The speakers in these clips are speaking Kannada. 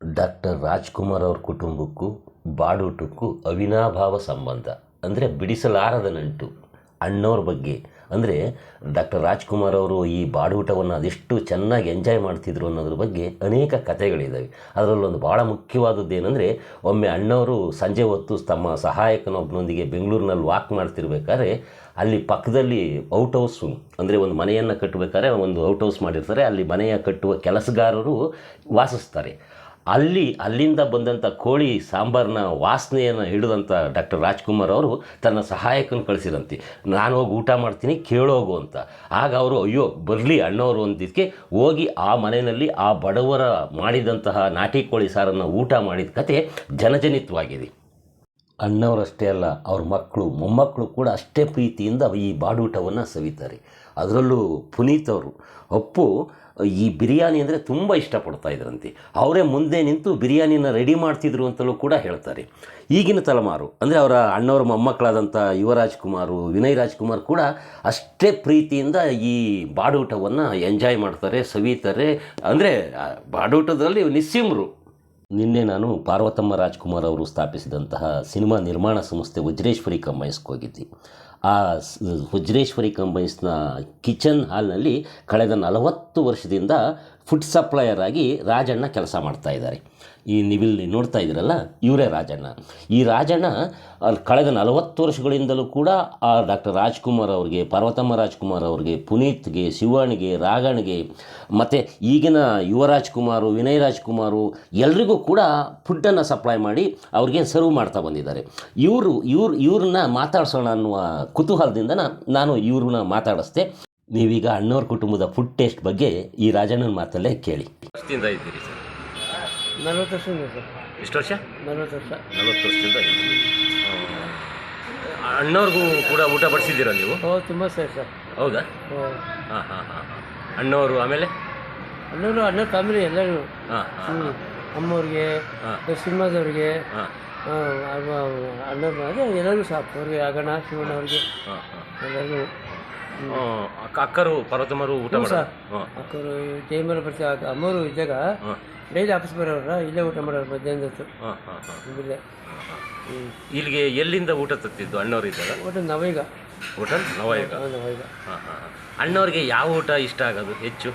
ಡಾಕ್ಟರ್ ರಾಜ್ಕುಮಾರ್ ಅವ್ರ ಕುಟುಂಬಕ್ಕೂ, ಬಾಡೂಟಕ್ಕೂ ಅವಿನಾಭಾವ ಸಂಬಂಧ, ಅಂದರೆ ಬಿಡಿಸಲಾರದ ನಂಟು. ಅಣ್ಣವ್ರ ಬಗ್ಗೆ, ಅಂದರೆ ಡಾಕ್ಟರ್ ರಾಜ್ಕುಮಾರ್ ಅವರು ಈ ಬಾಡೂಟವನ್ನು ಅದೆಷ್ಟು ಚೆನ್ನಾಗಿ ಎಂಜಾಯ್ ಮಾಡ್ತಿದ್ರು ಅನ್ನೋದ್ರ ಬಗ್ಗೆ ಅನೇಕ ಕಥೆಗಳಿದ್ದಾವೆ ಅದರಲ್ಲೊಂದು ಭಾಳ ಮುಖ್ಯವಾದದ್ದು ಏನಂದರೆ ಒಮ್ಮೆ ಅಣ್ಣವರು ಸಂಜೆ ಹೊತ್ತು ತಮ್ಮ ಸಹಾಯಕನೊಬ್ಬನೊಂದಿಗೆ ಬೆಂಗಳೂರಿನಲ್ಲಿ ವಾಕ್ ಮಾಡ್ತಿರ್ಬೇಕಾದ್ರೆ, ಅಲ್ಲಿ ಪಕ್ಕದಲ್ಲಿ ಔಟ್ ಹೌಸು, ಅಂದರೆ ಒಂದು ಮನೆಯನ್ನು ಕಟ್ಟಬೇಕಾದ್ರೆ ಒಂದು ಔಟ್ ಹೌಸ್ ಮಾಡಿರ್ತಾರೆ, ಅಲ್ಲಿ ಮನೆಯ ಕಟ್ಟುವ ಕೆಲಸಗಾರರು ವಾಸಿಸ್ತಾರೆ. ಅಲ್ಲಿ, ಅಲ್ಲಿಂದ ಬಂದಂಥ ಕೋಳಿ ಸಾಂಬಾರನ್ನ ವಾಸನೆಯನ್ನು ಹಿಡಿದಂಥ ಡಾಕ್ಟರ್ ರಾಜ್ಕುಮಾರ್ ಅವರು ತನ್ನ ಸಹಾಯಕನ ಕಳಿಸಿರಂತೆ. ನಾನು ಹೋಗಿ ಊಟ ಮಾಡ್ತೀನಿ ಕೇಳೋಗು ಅಂತ. ಆಗ ಅವರು, ಅಯ್ಯೋ, ಬರಲಿ ಅಣ್ಣವರು ಅಂದಿದ್ದಕ್ಕೆ ಹೋಗಿ ಆ ಮನೆಯಲ್ಲಿ ಆ ಬಡವರ ಮಾಡಿದಂತಹ ನಾಟಿ ಕೋಳಿ ಸಾರನ್ನು ಊಟ ಮಾಡಿದ ಕತೆ ಜನಜನಿತವಾಗಿದೆ. ಅಣ್ಣವರಷ್ಟೇ ಅಲ್ಲ, ಅವ್ರ ಮಕ್ಕಳು, ಮೊಮ್ಮಕ್ಕಳು ಕೂಡ ಅಷ್ಟೇ ಪ್ರೀತಿಯಿಂದ ಈ ಬಾಡೂಟವನ್ನು ಸವಿತಾರೆ. ಅದರಲ್ಲೂ ಪುನೀತ್ ಅವರು, ಅಪ್ಪು, ಈ ಬಿರಿಯಾನಿ ಅಂದರೆ ತುಂಬ ಇಷ್ಟಪಡ್ತಾ ಇದ್ರಂತೆ. ಅವರೇ ಮುಂದೆ ನಿಂತು ಬಿರಿಯಾನಿನ ರೆಡಿ ಮಾಡ್ತಿದ್ರು ಅಂತಲೂ ಕೂಡ ಹೇಳ್ತಾರೆ. ಈಗಿನ ತಲೆಮಾರು, ಅಂದರೆ ಅವರ ಅಣ್ಣವರ ಮೊಮ್ಮಕ್ಕಳಾದಂಥ ಯುವರಾಜ್ ಕುಮಾರು ವಿನಯ್ ರಾಜ್ಕುಮಾರ್ ಕೂಡ ಅಷ್ಟೇ ಪ್ರೀತಿಯಿಂದ ಈ ಬಾಡೂಟವನ್ನು ಎಂಜಾಯ್ ಮಾಡ್ತಾರೆ, ಸವಿತಾರೆ. ಅಂದರೆ ಬಾಡೂಟದಲ್ಲಿ ನಿಸ್ಸಿಮ್ರು. ನಿನ್ನೆ ನಾನು ಪಾರ್ವತಮ್ಮ ರಾಜ್ಕುಮಾರ್ ಅವರು ಸ್ಥಾಪಿಸಿದಂತಹ ಸಿನಿಮಾ ನಿರ್ಮಾಣ ಸಂಸ್ಥೆ ವಜ್ರೇಶ್ವರಿ ಹೋಗಿದ್ದೆ ಆ ವಜ್ರೇಶ್ವರಿ ಕಂಬೈನ್ಸ್ನ ಕಿಚನ್ ಹಾಲ್ನಲ್ಲಿ ಕಳೆದ ನಲವತ್ತು ವರ್ಷದಿಂದ ಫುಡ್ ಸಪ್ಲೈಯರ್ ಆಗಿ ರಾಜಣ್ಣ ಕೆಲಸ ಮಾಡ್ತಾ ಇದ್ದಾರೆ. ಈ ನೀವಿಲ್ಲಿ ನೋಡ್ತಾ ಇದ್ದೀರಲ್ಲ? ಇವರೇ ರಾಜಣ್ಣ. ಈ ರಾಜಣ್ಣ ಕಳೆದ ನಲವತ್ತು ವರ್ಷಗಳಿಂದಲೂ ಕೂಡ ಆ ಡಾಕ್ಟರ್ ರಾಜ್ಕುಮಾರ್ ಅವ್ರಿಗೆ, ಪಾರ್ವತಮ್ಮ ರಾಜ್ಕುಮಾರ್ ಅವ್ರಿಗೆ, ಪುನೀತ್ಗೆ, ಶಿವಣ್ಗೆ, ರಾಗಣ್ಗೆ, ಮತ್ತು ಈಗಿನ ಯುವ ಕುಮಾರು ವಿನಯ್ ರಾಜ್ಕುಮಾರು ಎಲ್ರಿಗೂ ಕೂಡ ಫುಡ್ಡನ್ನು ಸಪ್ಲೈ ಮಾಡಿ ಅವ್ರಿಗೆ ಸರ್ವ್ ಮಾಡ್ತಾ ಬಂದಿದ್ದಾರೆ. ಇವರು, ಇವ್ರು, ಇವ್ರನ್ನ ಮಾತಾಡ್ಸೋಣ ಅನ್ನುವ ಕುತೂಹಲದಿಂದ ನಾನು ಇವ್ರನ್ನ ಮಾತಾಡಿಸ್ದೆ. ನೀವೀಗ ಅಣ್ಣವ್ರ ಕುಟುಂಬದ ಫುಡ್ ಟೇಸ್ಟ್ ಬಗ್ಗೆ ಈ ರಾಜಣ್ಣನ ಮಾತಲ್ಲೇ ಕೇಳಿ. ವರ್ಷದಿಂದ ಇದ್ದೀರಿ ಸರ್? ನಲ್ವತ್ತು ವರ್ಷದಿಂದ ಸರ್. ಎಷ್ಟು ವರ್ಷ? ನಲ್ವತ್ತು ವರ್ಷ. ನಲವತ್ತು ವರ್ಷದಿಂದ ಅಣ್ಣವ್ರಿಗೂ ಕೂಡ ಊಟ ಬಡಿಸಿದ್ದೀರಾ ನೀವು? ಓ ತುಂಬ ಸರಿ ಸರ್. ಹೌದಾ? ಓ. ಹಾಂ ಹಾಂ ಹಾಂ ಹಾಂ. ಅಣ್ಣವರು ಆಮೇಲೆ? ಅಣ್ಣವರು ಅಣ್ಣ ಫ್ಯಾಮಿಲಿ ಎಲ್ಲರೂ. ಹಾಂ ಹಾಂ ಅಮ್ಮವ್ರಿಗೆ ಹಾಂ. ಸಿನಿಮಾದವ್ರಿಗೆ ಹಾಂ ಅಣ್ಣವ್ರು ಅದೇ ಎಲ್ಲರಿಗೂ ಸಾಕು. ಅವ್ರಿಗೆ ಅಗಣ ಶಿವಣ್ಣ ಅವ್ರಿಗೆ ಎಲ್ಲರಿಗೂ. ಅಕ್ಕ ಅಕ್ಕರು ಪರ್ವತಮ್ಮರು ಊಟ ಅಕ್ಕರು ಸರ್. ಟೈಮಲ್ಲಿ ಬರ್ತೀವಿ ಆಗ ಅಮ್ಮವರು ಇದ್ದಾಗ ಹಾಂ. ಡೈಲಿ ಆಫೀಸ್ ಬರೋರ ಇಲ್ಲೇ ಊಟ ಮಾಡೋರು ಮಧ್ಯಾಹ್ನದ ಹೊತ್ತು ಇಲ್ಲೇ ಇಲ್ಲಿಗೆ ಎಲ್ಲಿಂದ ಊಟ ತತ್ತಿದ್ದು ಅಣ್ಣವ್ರು ಇದ್ದಾರೆ? ಊಟ ನವೈಗ. ಹೋಟೆಲ್ ನವೀಗ? ಹಾಂ. ಅಣ್ಣವ್ರಿಗೆ ಯಾವ ಊಟ ಇಷ್ಟ ಆಗೋದು ಹೆಚ್ಚು?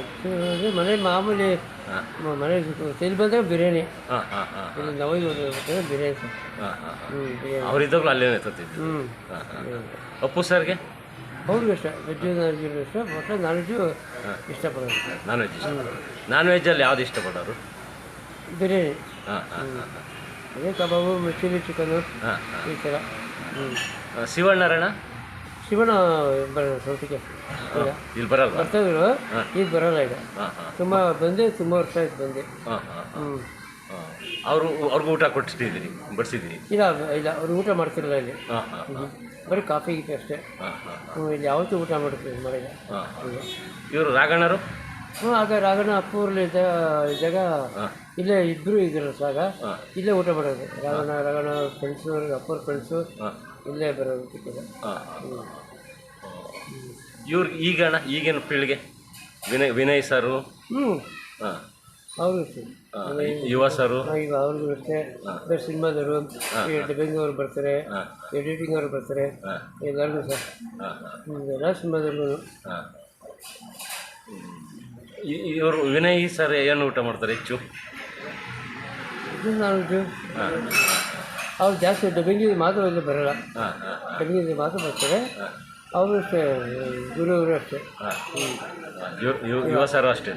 ಅದೇ ಮನೆ ಮಾಮೂಲಿ ಹಾಂ. ಮ- ಮನೆ ಇಲ್ಲಿ ಬಂದಾಗ ಬಿರಿಯಾನಿ. ಹಾಂ ಹಾಂ ಹಾಂ ಇಲ್ಲಿ ನವೈಗ ಬಿರಿಯಾನಿ ಸರ್. ಹಾಂ ಹಾಂ ಹ್ಞೂ ಬಿರಿಯಾನಿ. ಅವರಿದ್ದಾಗಲೂ ತತ್ತಿದ್ದು ಹ್ಞೂ ಹಾಂ ಅಪ್ಪು ಸರ್ಗೆ? ಅವ್ರಿಗೂ ಇಷ್ಟ. ವೆಜ್ ನಾನ್ ವೆಜ್ ಇಷ್ಟ. ಒಟ್ಟು ನಾನ್ ವೆಜ್ಜು ಇಷ್ಟಪಡೋದು. ನಾನ್ ವೆಜ್ ಇಷ್ಟ. ನಾನ್ ವೆಜ್ಜಲ್ಲಿ ಯಾವ್ದು ಇಷ್ಟಪಡೋರು? ಬಿರಿಯಾನಿ. ಹಾಂ ಹಾಂ ಹಾಂ ಅದೇ ಕಬಾಬು ಚಿಲ್ಲಿ ಚಿಕನು ಹಾಂ ಈ ಥರ. ಹ್ಞೂ ಹಾಂ ಶಿವಣ್ಣರಣ ಶಿವಣ್ಣ ಬರೋಣ ಸೌತಿಗೆ ಈಗ ಇಲ್ಲಿ ಬರಲ್ಲ? ಬರ್ತಾಯಿದ್ರು ಈಗ ಬರಲ್ಲ ಈಗ. ತುಂಬ ಬಂದೆ ತುಂಬ ವರ್ಷ ಆಯ್ತು ಬಂದೆ. ಹ್ಞೂ ಅವರು ಅವ್ರಿಗೂ ಊಟ ಕೊಡಿಸ್ತಿದ್ದೀನಿ ಬಡಿಸಿದ್ದೀನಿ ಇಲ್ಲ ಇಲ್ಲ ಅವ್ರು ಊಟ ಮಾಡ್ತಿರಲ್ಲ ಇಲ್ಲಿ. ಬರೀ ಕಾಫಿ ಗೀಫಿ ಅಷ್ಟೇ. ಇಲ್ಲಿ ಯಾವತ್ತೂ ಊಟ ಮಾಡ್ತೀವಿ ಹೀಗೆ ಇವರು ರಾಗಣ್ಣರು? ಹ್ಞೂ ಆಗ ರಾಗಣ್ಣ ಅಪ್ಪೂರಲ್ಲಿ ಇದ್ದಾಗ ಇಲ್ಲೇ ಇಬ್ಬರು ಇದ್ರು ಸಾಗ. ಇಲ್ಲೇ ಊಟ ಮಾಡೋದು. ರಾಗಣ್ಣ ರಾಗಣ್ಣ ಫ್ರೆಂಡ್ಸು ಅಪ್ಪರ ಫ್ರೆಂಡ್ಸು ಇಲ್ಲೇ ಬರೋದು ಚಿಕ್ಕದ ಹಾಂ. ಇವ್ರಿಗೆ ಈಗ ಅಣ್ಣ ಈಗಿನ ಪೀಳಿಗೆ? ವಿನಯ್ ವಿನಯ್ ಸರು? ಹ್ಞೂ ಹಾಂ. ಅವರು ಯುವ ಸರು? ಈಗ ಅವ್ರಿಗೂ ಅಷ್ಟೇ ಬೇರೆ ಸಿನಿಮಾದವರು. ಡಬ್ಬಿಂಗ್ ಅವ್ರು ಬರ್ತಾರೆ. ಹಾಂ. ಎಡಿಟಿಂಗ್ ಅವರು ಬರ್ತಾರೆ. ಹಾಂ. ಎಲ್ಲರಿಗೂ ಸರ್ ಹಾಂ ಹಾಂ. ಹ್ಞೂ ಎಲ್ಲ ಸಿನಿಮಾದವ್ರು ಹಾಂ. ಇವರು ವಿನಯ್ ಸರ್ ಏನು ಊಟ ಮಾಡ್ತಾರೆ ಹೆಚ್ಚು? ಇದು ನಾನು ಹಾಂ. ಅವ್ರು ಜಾಸ್ತಿ ಡಬ್ಬಿಂಗಿಗೆ ಮಾತ್ರ ಇಲ್ಲಿ ಬರೋಲ್ಲ. ಹಾಂ ಹಾಂ ಡಬ್ಬಿಂಗಿಗೆ ಮಾತ್ರ ಬರ್ತಾರೆ. ಅವರು ಅಷ್ಟೇ ಗುರು ಅವರು ಅಷ್ಟೇ. ಹಾಂ. ಯುವ ಸರ್ ಅಷ್ಟೇ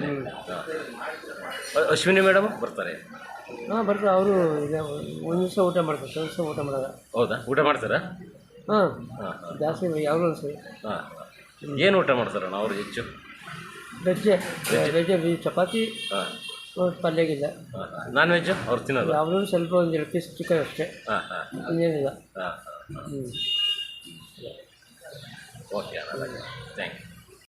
ಅಶ್ವಿನಿ ಮೇಡಮ್ ಬರ್ತಾರೆ? ಹಾಂ ಬರ್ತಾರೆ. ಅವರು ಒಂದು ದಿವಸ ಊಟ ಮಾಡ್ತಾರೆ. ಒಂದು ದಿವಸ ಊಟ ಮಾಡಲ್ಲ. ಹೌದಾ? ಊಟ ಮಾಡ್ತಾರೆ? ಹಾಂ. ಹಾಂ ಜಾಸ್ತಿ ಯಾವಾಗಲೂ ಸರಿ. ಹಾಂ ಏನು ಊಟ ಮಾಡ್ತಾರಣ್ಣ ಅವರು ಹೆಚ್ಚು? ವೆಜ್ಜೆ ವೆಜ್ಜೆ. ಚಪಾತಿ. ಹಾಂ. ಪಲ್ಯಗಿಲ್ಲ ನಾನ್ ವೆಜ್ ಅವ್ರು ತಿನ್ನೋದು? ಯಾವಾಗಲೂ ಸ್ವಲ್ಪ ಒಂದು ಎರಡು ಪೀಸ್ ಚಿಕನ್ ಅಷ್ಟೇ. ಹಾಂ ಹಾಂ ಇನ್ನೇನಿಲ್ಲ. ಹಾಂ ಹ್ಞೂ ಓಕೆ ಥ್ಯಾಂಕ್ ಯು